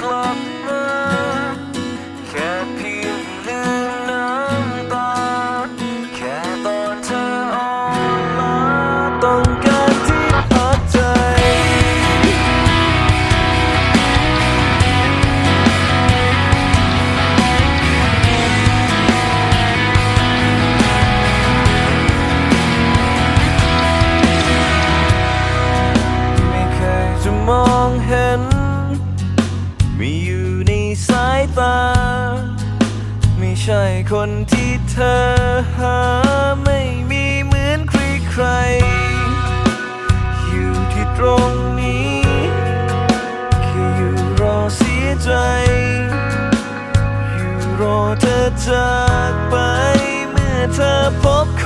กลับมา แค่เพียงลืมน้ำตา แค่ตอนเธออ่อนล้าต้องการที่พักใจ ไม่เคยจะมองเห็น ตา ไม่ใช่คนที่เธอหาไม่มีเหมือนใครใคร อยู่ที่ตรงนี้แค่อยู่รอเสียใจ อยู่รอเธอจากไป เมื่อเธอพบเขา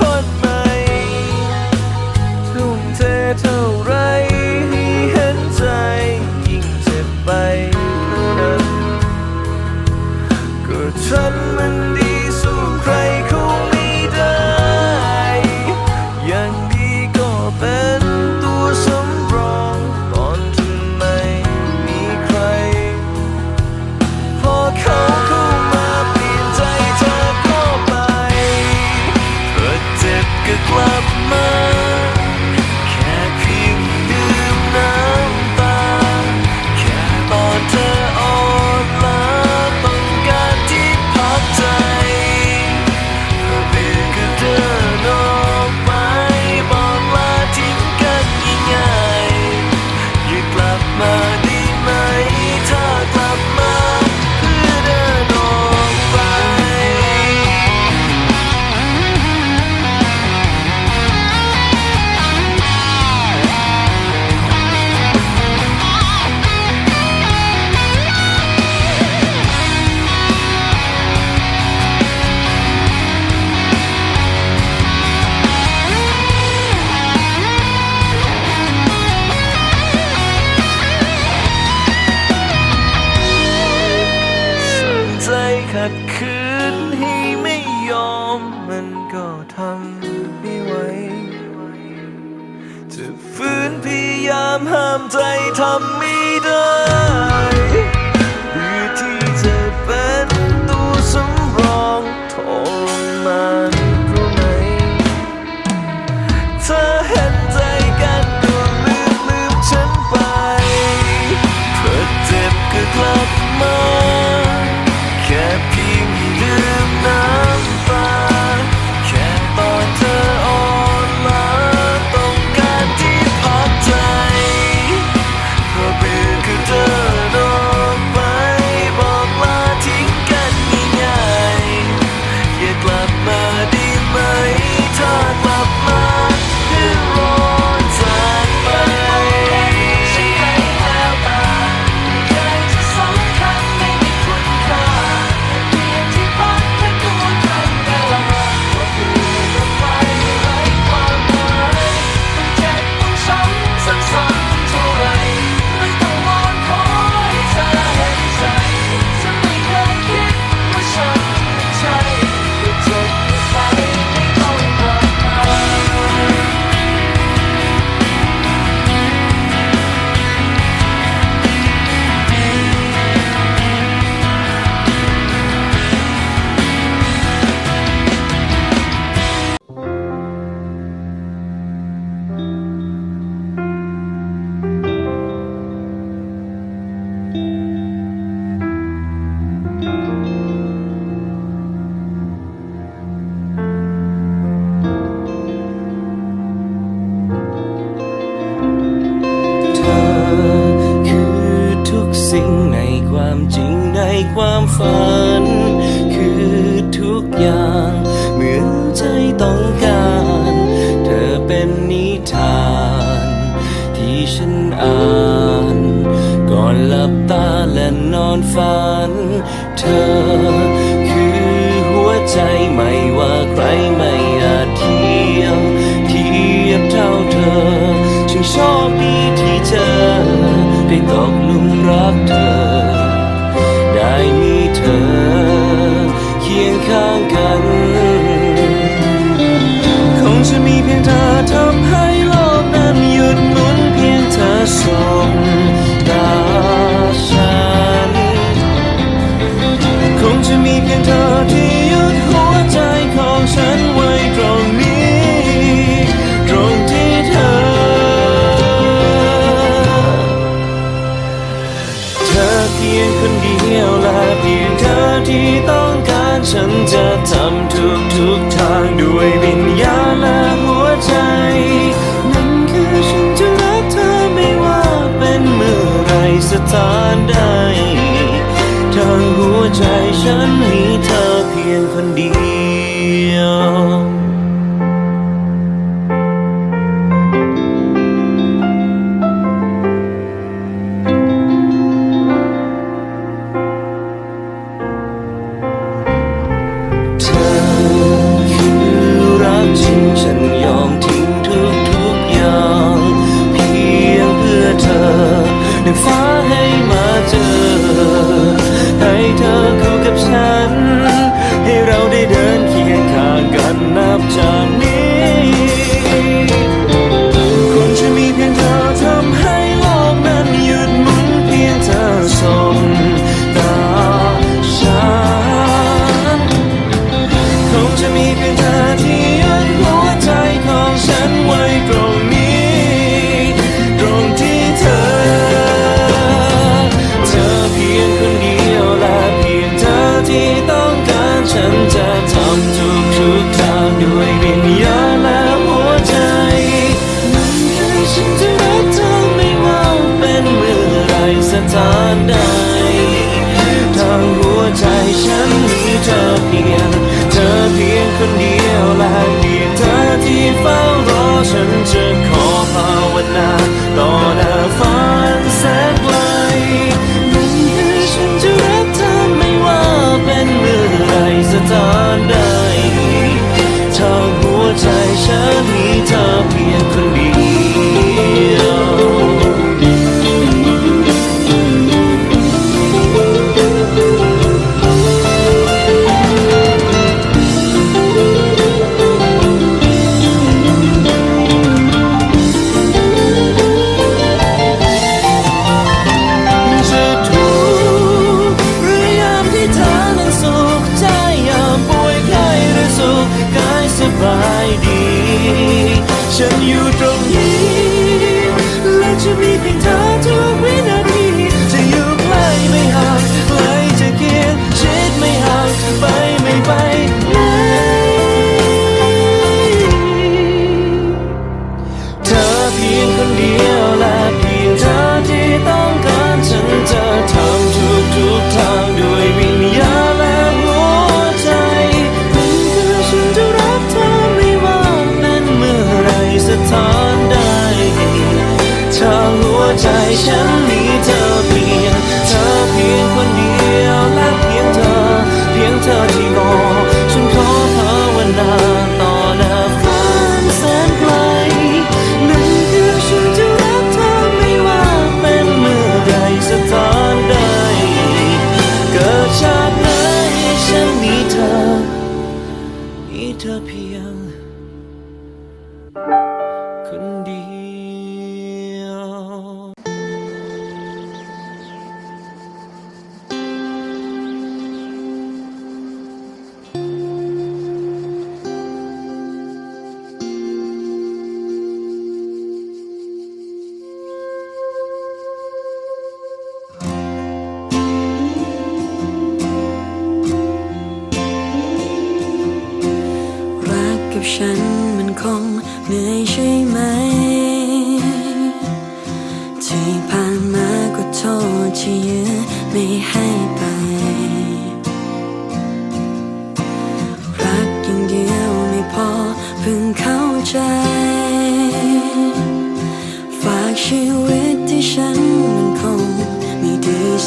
ฝืนพยายามห้ามใจทำไม่ได้ เป็นนิทาน ที่ฉันอ่าน ก่อนหลับตาและนอนฝัน เธอ คือหัวใจไม่ว่าใครไม่อาจเทียมเทียบเท่าเธอฉันชอบดีที่เจอ ได้ตกลุมรักเธอ ได้มีเธอ เคียงข้างกัน คงจะมีเพียงเธอ ที่ต้องการฉันจะทำทุกทุกทางด้วยวิญญาณ 到了你的地方。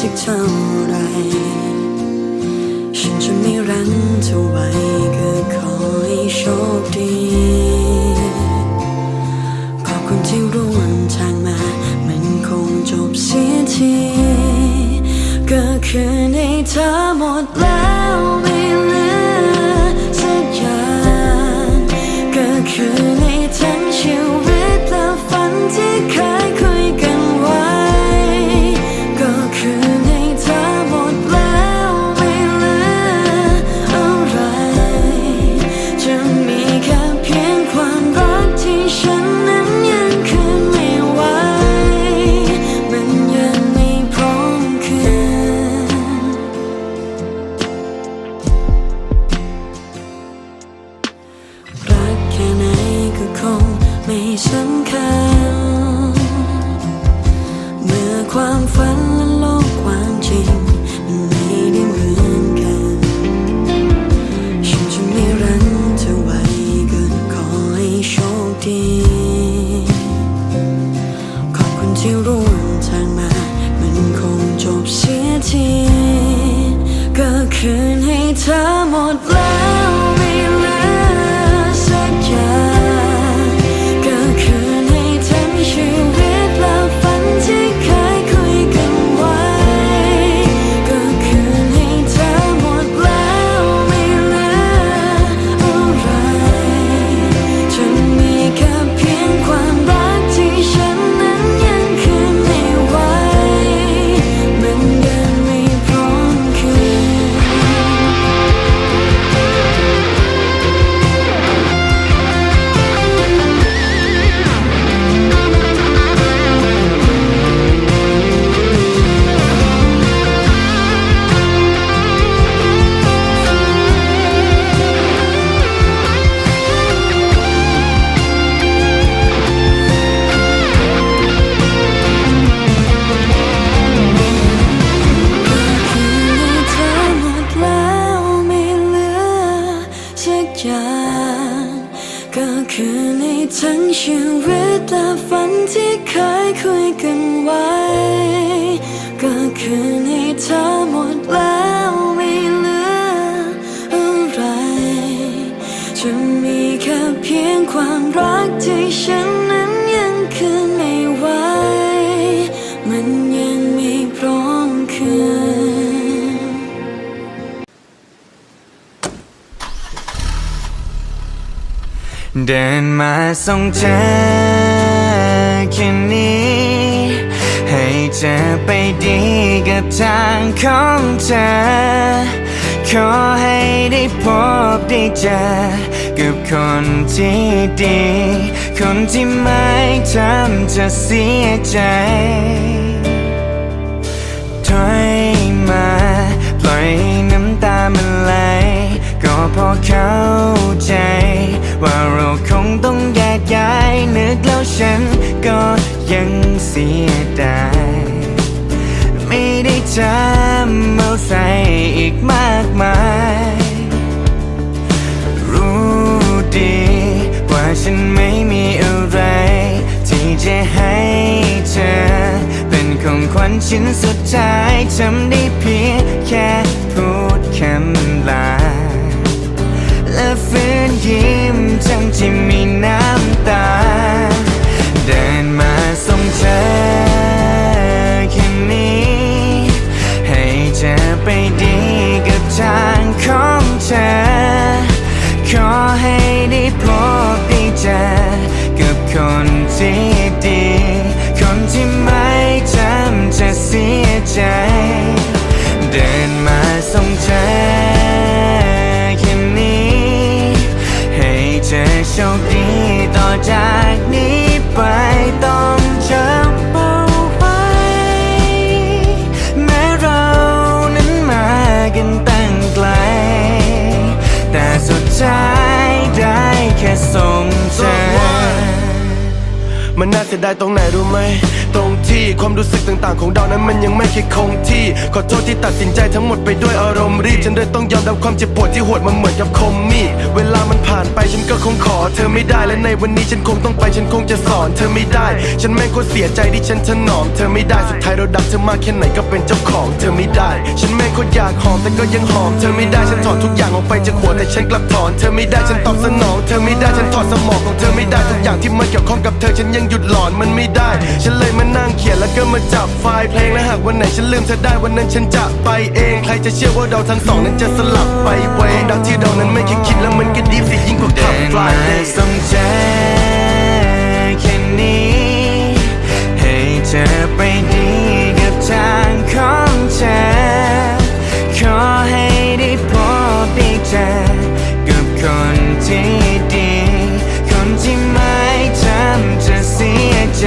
ักเท่าไร ฉันจะไม่รั้งเธอไว้ก็ขอให้โชคดี ขอบคุณที่ร่วมทางมา มันคงจบเสียที ก็คือในเธอหมดแล้ว คืนให้เธอหมดแล้ว ฉันนั้นยังคืนไม่ไหว มันยังไม่พร้อมคืน เดินมาส่งเธอแค่นี้ ให้เธอไปดีกับทางของเธอ ขอให้ได้พบได้เจอกับคนที่ดี คนที่ไม่ทำเธอเสียใจถอยมาปล่อยน้ำตามันไหลก็พอเข้าใจ ว่าเราคงต้องแยกย้ายนึกแล้วฉันก็ยังเสียดายไม่ได้จำเอะไรอีกมาก ของขวัญชิ้นสุดท้ายทำได้เพียงแค่พูดคำลา และฟื้นยิ้มทั้งที่มีน้ำตา เดินมาส่งเธอแค่นี้ ให้เธอไปดีกับทางของเธอ ขอให้ได้พบได้เจอกับคนที่ ใจ เดินมาส่งเธอแค่นี้ ให้เธอโชคดีต่อจากนี้ไปต้องจำเอาไว้แม้เรานั้นมากันตั้งไกล แต่สุดท้ายได้แค่ส่งเธอมันน่าเสียดายตรงไหนรู้ไหมตรง ความรู้สึกต่างๆ ของเรานั้นมันยังไม่เคยคงที่ ขอโทษที่ตัดสินใจทั้งหมดไปด้วยอารมณ์รีบ ฉันเลยต้องยอมรับความเจ็บปวดที่โหดมันเหมือนกับคมมีดเวลามันผ่านไปฉันก็คงขอเธอไม่ได้และในวันนี้ฉันคงต้องไปฉันคงจะสอนเธอไม่ได้ ฉันแม่งโคตรเสียใจที่ฉันถนอมเธอไม่ได้สุดท้ายเราดักเธอมากแค่ไหนก็เป็นเจ้าของเธอไม่ได้ ฉันแม่งโคตรอยากหอมแต่ก็ยังหอมเธอไม่ได้ฉันถอนทุกอย่างออกไปจากหัวแต่ฉันกลับถอนเธอไม่ได้ฉันตอบสนอง เธอไม่ได้ฉันถอดสมองของเธอไม่ได้ทุกอย่างที่มันเกี่ยวข้องกับเธอฉันยังหยุดหลอนมันไม่ได้ ฉันเลยมานั่งเขียนแล้วก็มาจับไฟล์เพลงและหากวันไหนฉันลืมเธอได้วันนั้นฉันจะไปเอง ใครจะเชื่อว่าเราทั้งสองนั้นจะสลับไปเวงดังที่เรานั้นไม่คิดคิดแล้วมันก็ดีสิยิ่งกว่าขับฟลามายส่งเธอแค่นี้ ให้เธอไปดีกับทางของเธอขอให้ได้พบได้เจอกับคนที่ดี คนที่ไม่ทำจะเสียใจ